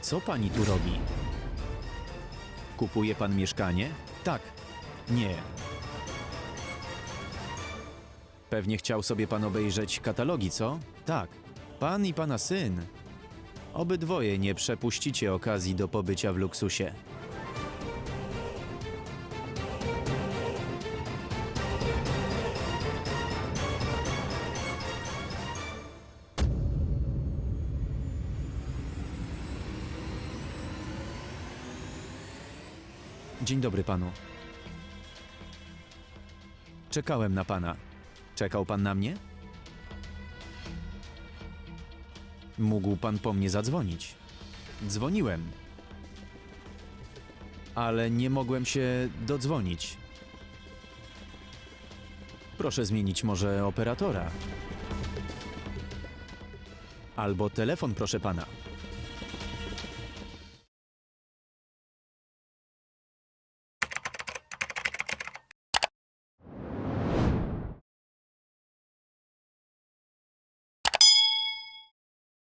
Co pani tu robi? Kupuje pan mieszkanie? Tak. Nie. Pewnie chciał sobie pan obejrzeć katalogi, co? Tak. Pan i pana syn. Obydwoje nie przepuścicie okazji do pobycia w luksusie. Dzień dobry panu. Czekałem na pana. Czekał pan na mnie? Mógł pan po mnie zadzwonić. Dzwoniłem. Ale nie mogłem się dodzwonić. Proszę zmienić może operatora. Albo telefon, proszę pana.